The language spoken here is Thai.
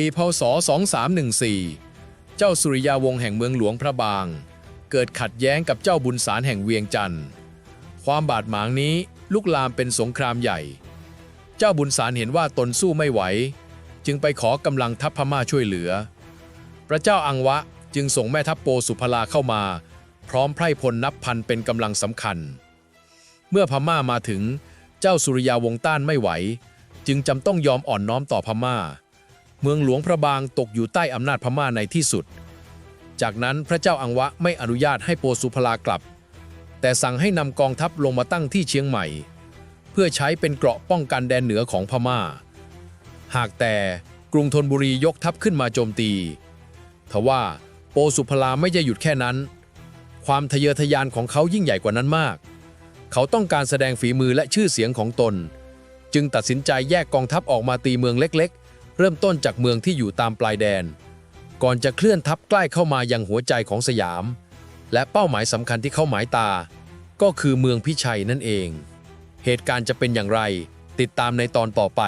ปีพศ 2314 เจ้าสุริยาวงศ์แห่งเมืองหลวงพระบาง เกิดขัดแย้งกับเจ้าบุญสารแห่งเวียงจันทร์ ความบาดหมางนี้ลุกลามเป็นสงครามใหญ่ เจ้าบุญสารเห็นว่าตนสู้ไม่ไหว จึงไปขอกำลังทัพพม่าช่วยเหลือ พระเจ้าอังวะจึงส่งแม่ทัพโปสุพลาเข้ามา พร้อมไพร่พลนับพันเป็นกำลังสำคัญ เมื่อพม่ามาถึงเจ้าสุริยาวงต้านไม่ไหว จึงจำต้องยอมอ่อนน้อมต่อพม่า เมืองหลวงพระบางตกอยู่ใต้อำนาจพม่าในที่สุด จากนั้นพระเจ้าอังวะไม่อนุญาตให้โปสุพลากลับ แต่สั่งให้นำกองทัพลงมาตั้งที่เชียงใหม่ เพื่อใช้เป็นเกราะป้องกันแดนเหนือของพม่า หากแต่กรุงธนบุรียกทัพขึ้นมาโจมตี ทว่าโปสุพลาไม่จะหยุดแค่นั้น ความทะเยอทะยานของเขายิ่งใหญ่กว่านั้นมาก เขาต้องการแสดงฝีมือและชื่อเสียงของตน จึงตัดสินใจแยกกองทัพออกมาตีเมืองเล็ก เริ่มต้นจากเมืองที่อยู่ตามปลายแดน ก่อนจะเคลื่อนทัพใกล้เข้ามายังหัวใจของสยาม และเป้าหมายสำคัญที่เข้าหมายตา ก็คือเมืองพิชัยนั่นเอง เหตุการณ์จะเป็นอย่างไร ติดตามในตอนต่อไป